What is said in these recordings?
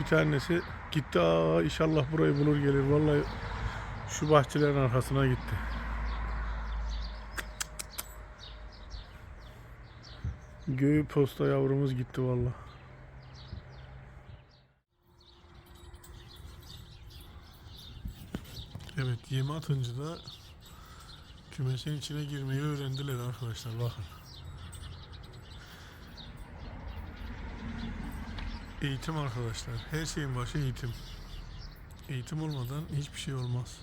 Bir tanesi gitti aa inşallah burayı bulur gelir. Vallahi şu bahçelerin arkasına gitti. Göğü posta yavrumuz gitti vallahi. Evet yemi atınca da kümesin içine girmeyi öğrendiler arkadaşlar bakın. Eğitim arkadaşlar. Her şeyin başı eğitim. Eğitim olmadan hiçbir şey olmaz.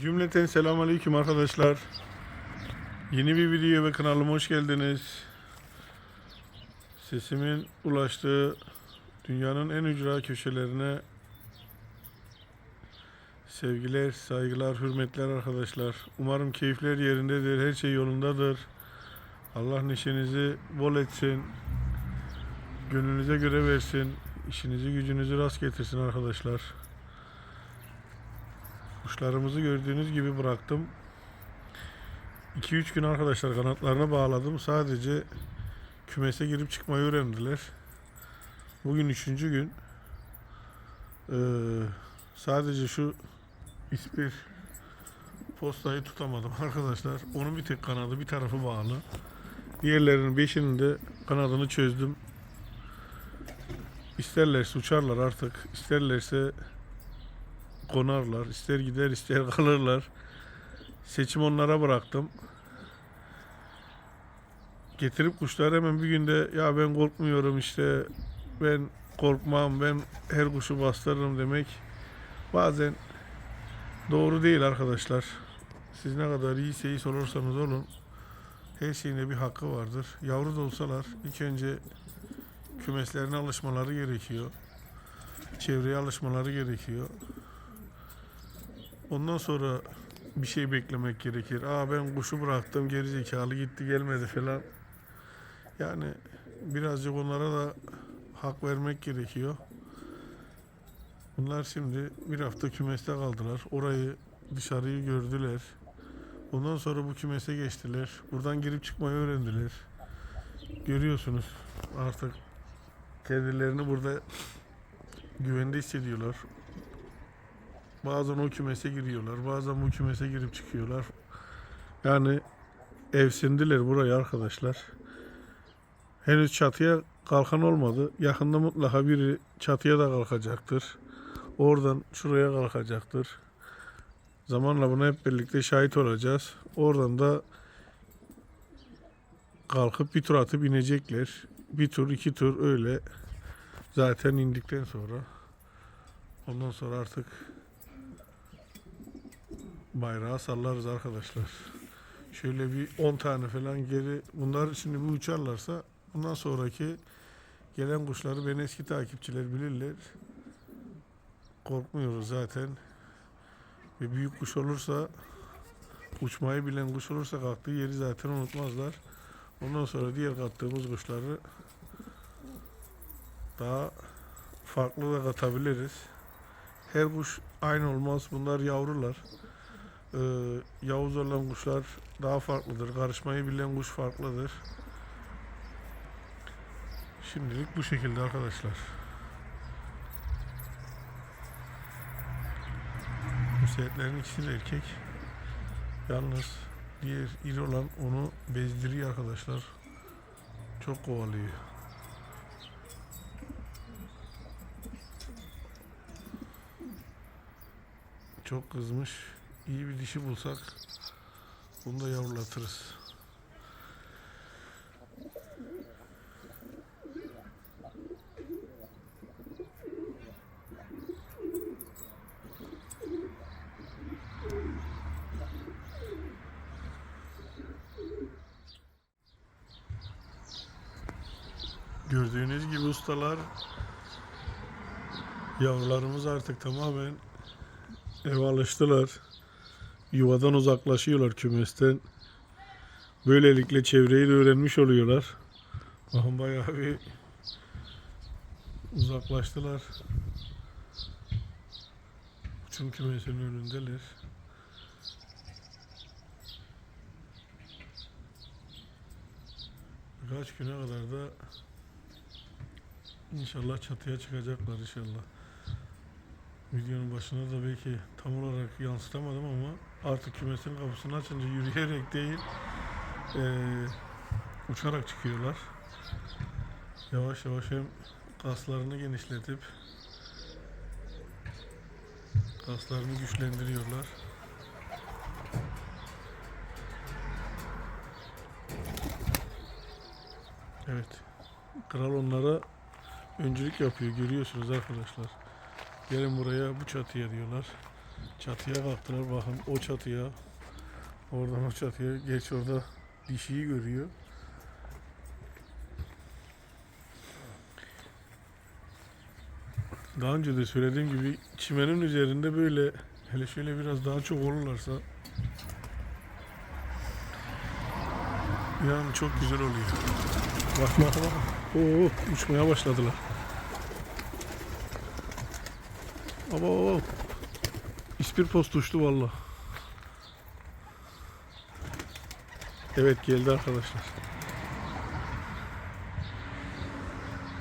Cümleten selamünaleyküm arkadaşlar. Yeni bir video ve kanalıma hoş geldiniz. Sesimin ulaştığı dünyanın en ücra köşelerine sevgiler, saygılar, hürmetler arkadaşlar. Umarım keyifler yerindedir, her şey yolundadır. Allah neşenizi bol etsin. Gönlünüze göre versin. İşinizi gücünüzü rast getirsin arkadaşlar. Kuşlarımızı gördüğünüz gibi bıraktım. 2-3 gün arkadaşlar kanatlarına bağladım. Sadece kümese girip çıkmayı öğrendiler. Bugün 3. gün. Ee, sadece şu ispir postayı tutamadım arkadaşlar. Onun bir tek kanadı bir tarafı bağlı. Diğerlerinin beşinin de kanadını çözdüm. İsterlerse uçarlar artık. İsterlerse konarlar. ister gider ister kalırlar. Seçim onlara bıraktım. Getirip kuşlar hemen bir günde ya ben korkmuyorum işte ben korkmam ben her kuşu bastırırım demek bazen doğru değil arkadaşlar. Siz ne kadar iyi seyis olursanız olun her şeyin de bir hakkı vardır. Yavru da olsalar ilk önce kümeslerine alışmaları gerekiyor. Çevreye alışmaları gerekiyor. Ondan sonra bir şey beklemek gerekir. Aa ben kuşu bıraktım geri zekalı gitti gelmedi falan. Yani birazcık onlara da hak vermek gerekiyor. Bunlar şimdi bir hafta kümeste kaldılar. Orayı dışarıyı gördüler. Ondan sonra bu kümese geçtiler. Buradan girip çıkmayı öğrendiler. Görüyorsunuz artık kendilerini burada güvende hissediyorlar. Bazen o kümese giriyorlar. Bazen bu kümese girip çıkıyorlar. Yani evsindiler burayı arkadaşlar. Henüz çatıya kalkan olmadı. Yakında mutlaka biri çatıya da kalkacaktır. Oradan şuraya kalkacaktır. Zamanla buna hep birlikte şahit olacağız. Oradan da kalkıp bir tur atıp inecekler. Bir tur, iki tur öyle. Zaten indikten sonra ondan sonra artık bayrağı sallarız arkadaşlar. Şöyle bir 10 tane falan geri bunlar şimdi bu uçarlarsa bundan sonraki gelen kuşları ben eski takipçiler bilirler. Korkmuyoruz zaten. Ve büyük kuş olursa uçmayı bilen kuş olursa kalktığı yeri zaten unutmazlar. Ondan sonra diğer kattığımız kuşları daha farklı da katabiliriz. Her kuş aynı olmaz. Bunlar yavrular. Ee, yavuz olan kuşlar daha farklıdır. Karışmayı bilen kuş farklıdır. Şimdilik bu şekilde arkadaşlar. Bu setlerin ikisi de erkek. Yalnız diğer iri olan onu bezdiriyor arkadaşlar. Çok kovalıyor. Çok kızmış iyi bir dişi bulsak bunu da yavrulatırız. Gördüğünüz gibi ustalar yavrularımız artık tamamen eve alıştılar. Yuvadan uzaklaşıyorlar kümesten. Böylelikle çevreyi de öğrenmiş oluyorlar. Bakın bayağı bir uzaklaştılar. Uçum kümesinin önündeler. Birkaç güne kadar da inşallah çatıya çıkacaklar inşallah. Videonun başına da belki tam olarak yansıtamadım ama artık kümesin kapısını açınca yürüyerek değil eee, uçarak çıkıyorlar. Yavaş yavaş hem kaslarını genişletip kaslarını güçlendiriyorlar. Evet. Kral onlara öncülük yapıyor. Görüyorsunuz arkadaşlar. Gelin buraya bu çatıya diyorlar. Çatıya kalktılar. Bakın o çatıya. Oradan o çatıya. Geç orada dişiyi görüyor. Daha önce de söylediğim gibi çimenin üzerinde böyle hele şöyle biraz daha çok olurlarsa yani çok güzel oluyor. Bak bak bak. Oo, uçmaya başladılar. Aba İspir post uçtu valla. Evet geldi arkadaşlar.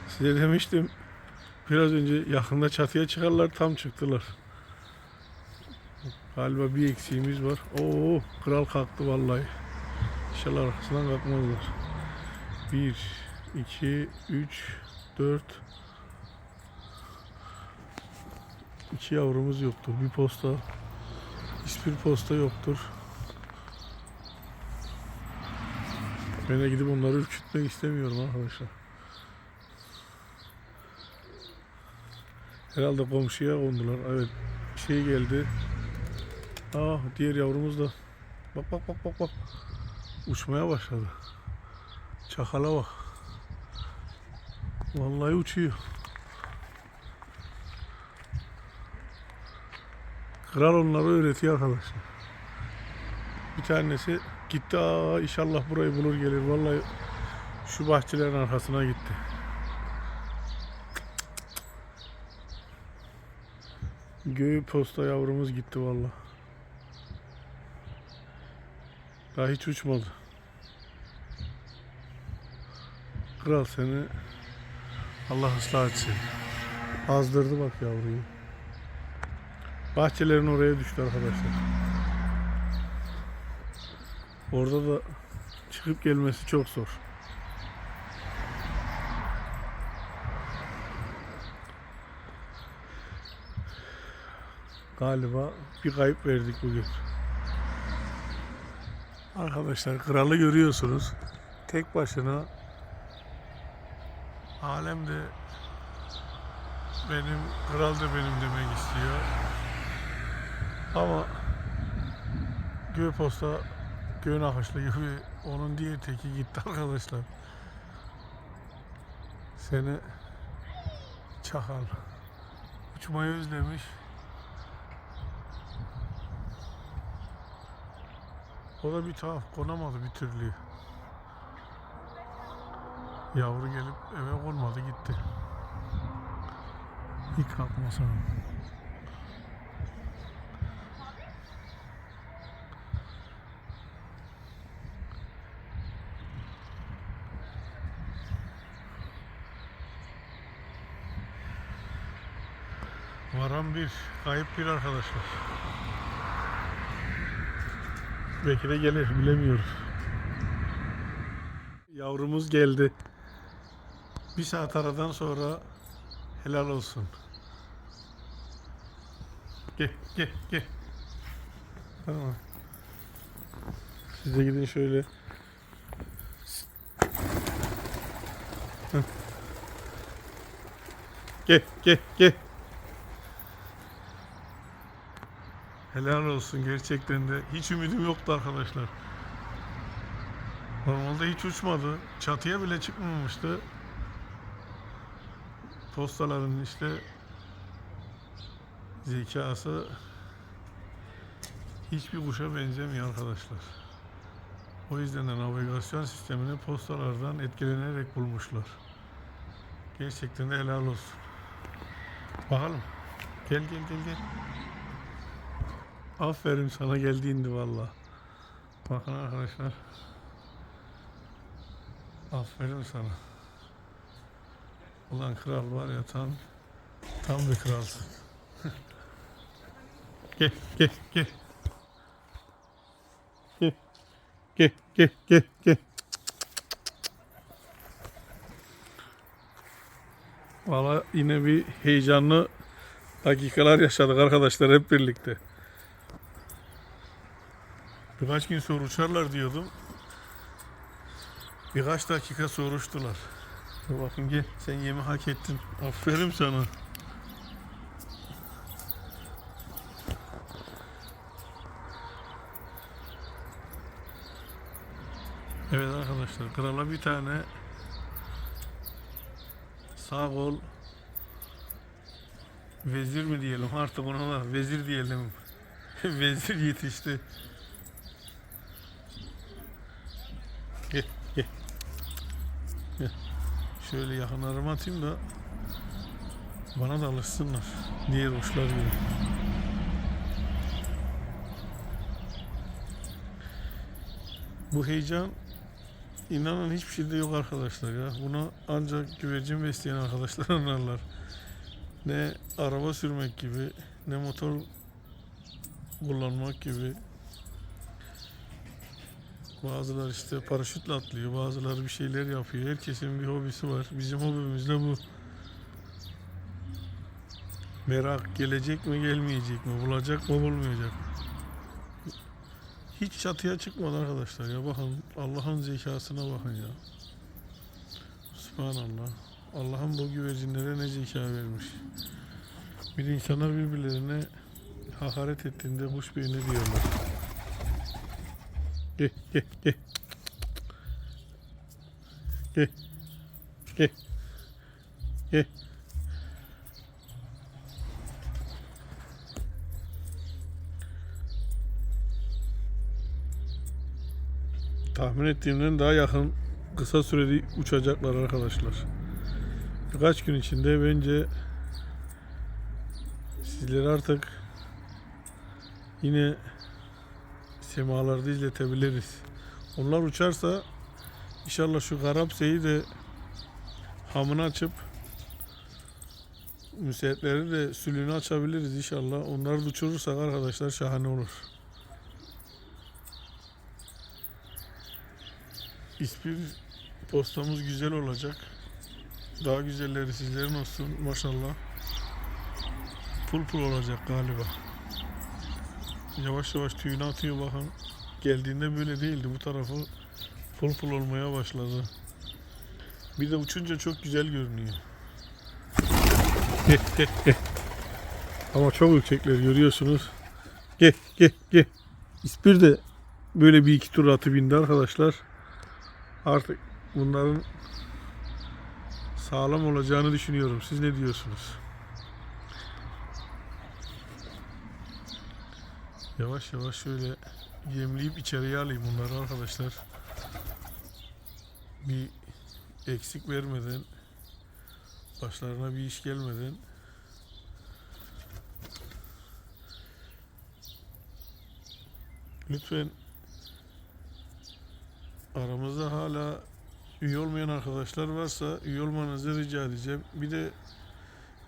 Size demiştim biraz önce yakında çatıya çıkarlar tam çıktılar. Galiba bir eksiğimiz var. Oo kral kalktı vallahi. İnşallah arkasından kalkmazlar. 1, 2, 3, 4 İki yavrumuz yoktur. Bir posta hiçbir posta yoktur. Ben de gidip onları ürkütmek istemiyorum arkadaşlar. Herhalde komşuya kondular. Evet. Şey geldi. Aa diğer yavrumuz da. Bak bak bak bak bak. Uçmaya başladı. Çakala bak. Vallahi uçuyor. Kral onları öğretiyor arkadaşlar. Bir tanesi gitti aa inşallah burayı bulur gelir. Vallahi şu bahçelerin arkasına gitti. Göğü posta yavrumuz gitti vallahi. Daha hiç uçmadı. Kral seni Allah ıslah etsin. Azdırdı bak yavruyu. Bahçelerin oraya düştü arkadaşlar. Orada da çıkıp gelmesi çok zor. Galiba bir kayıp verdik bugün. Arkadaşlar kralı görüyorsunuz. Tek başına alemde benim kral da benim demek istiyor. Ama göğe posta göğün akışlı gibi onun diğer teki gitti arkadaşlar. Seni çakal. Uçmayı özlemiş. O da bir tuhaf konamadı bir türlü. Yavru gelip eve konmadı gitti. Hiç kalkmasın. Bir, kayıp bir arkadaşlar. Belki de gelir, bilemiyoruz. Yavrumuz geldi. Bir saat aradan sonra helal olsun. Gel, gel, gel. Tamam. Siz de gidin şöyle. Heh. Gel, gel, gel. Helal olsun gerçekten de. Hiç ümidim yoktu arkadaşlar. Normalde hiç uçmadı. Çatıya bile çıkmamıştı. postaların işte zekası hiçbir kuşa benzemiyor arkadaşlar. O yüzden de navigasyon sistemini postalardan etkilenerek bulmuşlar. Gerçekten de helal olsun. Bakalım. Gel gel gel gel. Aferin sana geldiğindi valla. Bakın arkadaşlar. Aferin sana. Ulan kral var ya tam tam bir kralsın. gel gel gel. Gel gel gel gel gel. Valla yine bir heyecanlı dakikalar yaşadık arkadaşlar hep birlikte. Birkaç gün sonra uçarlar diyordum. Birkaç dakika. Dur bakın gel sen yemi hak ettin. Aferin sana. Evet arkadaşlar krala bir tane sağ kol vezir mi diyelim artık ona vezir diyelim. vezir yetişti. Gel gel. Gel. Şöyle yakınlarıma atayım da bana da alışsınlar. Diğer kuşlar gibi. Bu heyecan inanın hiçbir şeyde yok arkadaşlar ya. Bunu ancak güvercin besleyen arkadaşlar anlarlar. Ne araba sürmek gibi, ne motor kullanmak gibi. Bazılar işte paraşütle atlıyor, bazıları bir şeyler yapıyor. Herkesin bir hobisi var. Bizim hobimiz de bu. Merak gelecek mi gelmeyecek mi, bulacak mı bulmayacak mı? Hiç çatıya çıkmadı arkadaşlar ya bakın Allah'ın zekasına bakın ya. Subhanallah. Allah'ın bu güvercinlere ne zeka vermiş. Bir insanlar birbirlerine hakaret ettiğinde kuş beyni diyorlar. Tahmin ettiğimden daha yakın kısa sürede uçacaklar arkadaşlar. Birkaç gün içinde bence sizleri artık yine semalarda izletebiliriz. Onlar uçarsa inşallah şu Garapse'yi de hamını açıp müsaitleri de sülünü açabiliriz inşallah. Onları da uçurursak arkadaşlar şahane olur. İspir postamız güzel olacak. Daha güzelleri sizlerin olsun maşallah. Pul pul olacak galiba. Yavaş yavaş tüyünü atıyor bakın. Geldiğinde böyle değildi. Bu tarafı pul pul olmaya başladı. Bir de uçunca çok güzel görünüyor. Ama çok ürkekler görüyorsunuz. Gel gel gel. İspir de böyle bir iki tur atı bindi arkadaşlar. Artık bunların sağlam olacağını düşünüyorum. Siz ne diyorsunuz? Yavaş yavaş şöyle yemleyip içeriye alayım bunları arkadaşlar. Bir eksik vermeden başlarına bir iş gelmeden lütfen aramızda hala üye olmayan arkadaşlar varsa üye olmanızı rica edeceğim. Bir de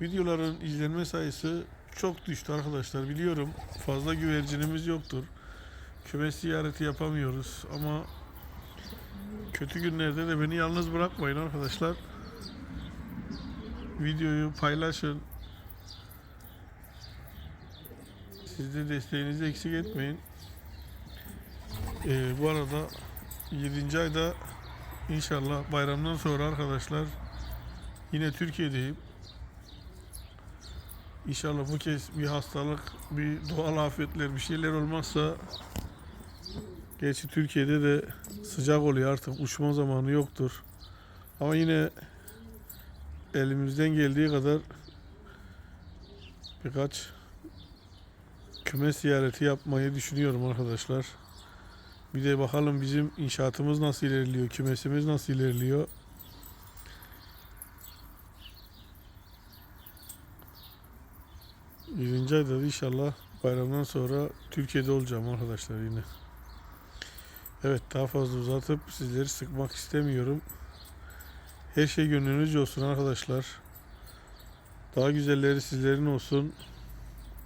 videoların izlenme sayısı çok düştü arkadaşlar. Biliyorum fazla güvercinimiz yoktur. Kümes ziyareti yapamıyoruz ama kötü günlerde de beni yalnız bırakmayın arkadaşlar. Videoyu paylaşın. Siz de desteğinizi eksik etmeyin. Ee, bu arada 7. ayda inşallah bayramdan sonra arkadaşlar yine Türkiye'deyim. İnşallah bu kez bir hastalık, bir doğal afetler, bir şeyler olmazsa Gerçi Türkiye'de de sıcak oluyor artık uçma zamanı yoktur. Ama yine elimizden geldiği kadar birkaç küme ziyareti yapmayı düşünüyorum arkadaşlar. Bir de bakalım bizim inşaatımız nasıl ilerliyor, kümesimiz nasıl ilerliyor. Birinci ayda da inşallah bayramdan sonra Türkiye'de olacağım arkadaşlar yine. Evet daha fazla uzatıp sizleri sıkmak istemiyorum. Her şey gönlünüzce olsun arkadaşlar. Daha güzelleri sizlerin olsun.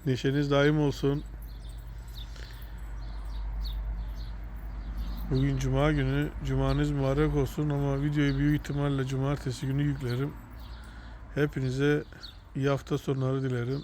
Neşeniz daim olsun. Bugün cuma günü. Cumanız mübarek olsun ama videoyu büyük ihtimalle cumartesi günü yüklerim. Hepinize iyi hafta sonları dilerim.